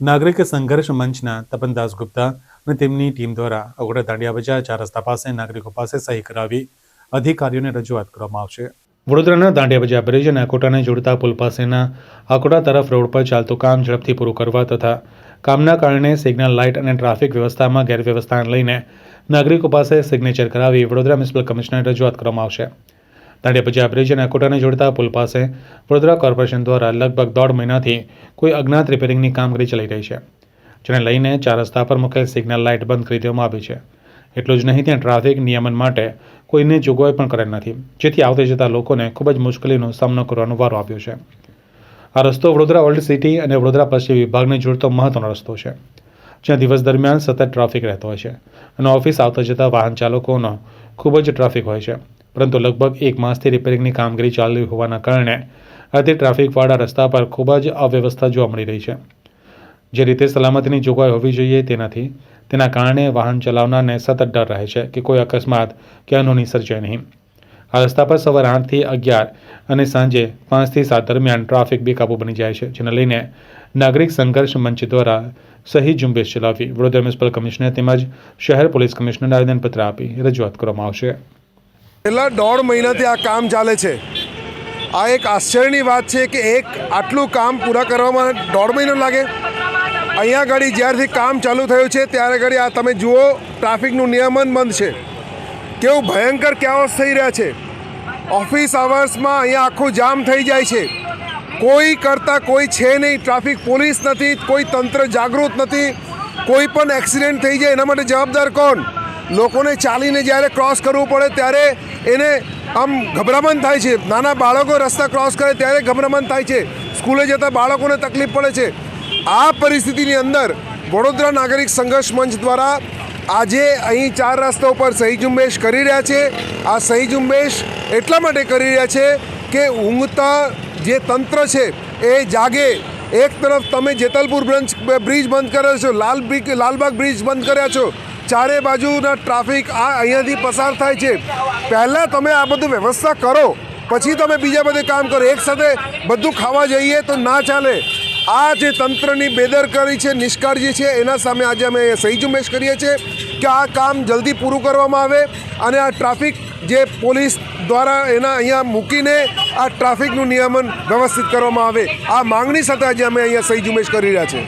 નાગરિક સંઘર્ષ મંચના તપન દાસગુપ્તા અને તેમની ટીમ દ્વારા અગોડા દાંડિયા બજાર ચાર રસ્તા પાસે નાગરિકો પાસે સહી કરાવી અધિકારીઓને રજૂઆત કરવામાં આવશે. વડોદરાના દાંડિયા બજાર બ્રિજ અને અકોટાને જોડતા પુલ પાસેના અકોટા તરફ રોડ પર ચાલતું કામ ઝડપથી પૂરું કરવા તથા કામના કારણે સિગ્નલ, લાઇટ અને ટ્રાફિક વ્યવસ્થામાં ગેરવ્યવસ્થાને લઈને નાગરિકો પાસે સિગ્નેચર કરાવી વડોદરા મ્યુનિસિપલ કમિશનર રજૂઆત કરવામાં આવશે. દાંડિયા બજાર બ્રિજ અને કોટાને જોડતા પુલ પાસે વડોદરા કોર્પોરેશન દ્વારા લગભગ દોઢ મહિનાથી કોઈ અજ્ઞાત રિપેરિંગની કામગીરી ચાલી રહી છે, જેને લઈને ચાર રસ્તા પર મૂકેલ સિગ્નલ લાઇટ બંધ કરી દેવામાં આવી છે. એટલું જ નહીં, ત્યાં ટ્રાફિક નિયમન માટે કોઈને જોગવાઈ પણ કરેલ નથી, જેથી આવતા જતા લોકોને ખૂબ જ મુશ્કેલીનો સામનો કરવાનો વારો આવ્યો છે. આ રસ્તો વડોદરા ઓલ્ડ સિટી અને વડોદરા પશ્ચિમ વિભાગને જોડતો મહત્વનો રસ્તો છે, જ્યાં દિવસ દરમિયાન સતત ટ્રાફિક રહેતો હોય છે અને ઓફિસ આવતા જતા વાહન ચાલકોનો ખૂબ જ ટ્રાફિક હોય છે. પરંતુ લગભગ એક માસથી રિપેરિંગની કામગીરી ચાલી હોવાના કારણે આથી ટ્રાફિકવાળા રસ્તા પર ખૂબ જ અવ્યવસ્થા જોવા મળી રહી છે. જે રીતે સલામતીની જોગવાઈ હોવી જોઈએ તેનાથી, તેના કારણે વાહન ચલાવનારને સતત ડર રહે છે કે કોઈ અકસ્માત કે અનહોની સર્જાય નહીં. આ રસ્તા પર સવારે આઠથી અગિયાર અને સાંજે પાંચથી સાત દરમિયાન ટ્રાફિક બેકાબુ બની જાય છે, જેને લઈને નાગરિક સંઘર્ષ મંચ દ્વારા સહી ઝુંબેશ ચલાવી વડોદરા મ્યુનિસિપલ કમિશનર તેમજ શહેર પોલીસ કમિશનરને આવેદનપત્ર આપી રજૂઆત કરવામાં આવશે. છેલ્લા દોઢ મહિનાથી આ કામ ચાલે છે. આ એક આશ્ચર્યની વાત છે કે એક આટલું કામ પૂરા કરવામાં દોઢ મહિનો લાગે. અહીંયા ઘડી જ્યારથી કામ ચાલુ થયું છે, ત્યારે ઘડી આ તમે જુઓ, ટ્રાફિકનું નિયમન બંધ છે. કેવું ભયંકર કેઓસ થઈ રહ્યા છે. ઓફિસ આવર્સમાં અહીંયા આખું જામ થઈ જાય છે. કોઈ કરતાં કોઈ છે નહીં, ટ્રાફિક પોલીસ નથી, કોઈ તંત્ર જાગૃત નથી, કોઈ પણ એક્સિડન્ટ થઈ જાય, એના માટે જવાબદાર કોણ? લોકોને ચાલીને જ્યારે ક્રોસ કરવું પડે ત્યારે એને આમ ગભરામણ થાય છે. નાના બાળકો રસ્તા ક્રોસ કરે ત્યારે ગભરામણ થાય છે. સ્કૂલે જતા બાળકોને તકલીફ પડે છે. આ પરિસ્થિતિની અંદર વડોદરા નાગરિક સંઘર્ષ મંચ દ્વારા આજે અહીં ચાર રસ્તા ઉપર સહી ઝુંબેશ કરી રહ્યા છે. આ સહી ઝુંબેશ એટલા માટે કરી રહ્યા છે કે ઊંઘતા જે તંત્ર છે એ જાગે. એક તરફ તમે જેતલપુર બ્રંચ બ્રિજ બંધ કર્યો છો, લાલ બ્રિજ લાલબાગ બ્રિજ બંધ કર્યા છો. ચારે બાજુના ટ્રાફિક આ અહીંયાથી પસાર થાય છે. પહેલાં તમે આ બધું વ્યવસ્થા કરો, પછી તમે બીજા બધે કામ કરો. એક સાથે બધું ખાવા જઈએ તો ના ચાલે. આ જે તંત્રની બેદરકારી છે, નિષ્કાળજી છે, એના સામે આજે અમે સહી ઝુંબેશ કરીએ છીએ કે આ કામ જલ્દી પૂરું કરવામાં આવે અને આ ટ્રાફિક જે પોલીસ દ્વારા એના અહીંયા મૂકીને આ ટ્રાફિકનું નિયમન વ્યવસ્થિત કરવામાં આવે. આ માંગણી સાથે આજે અમે અહીંયા સહી ઝુંબેશ કરી રહ્યા છે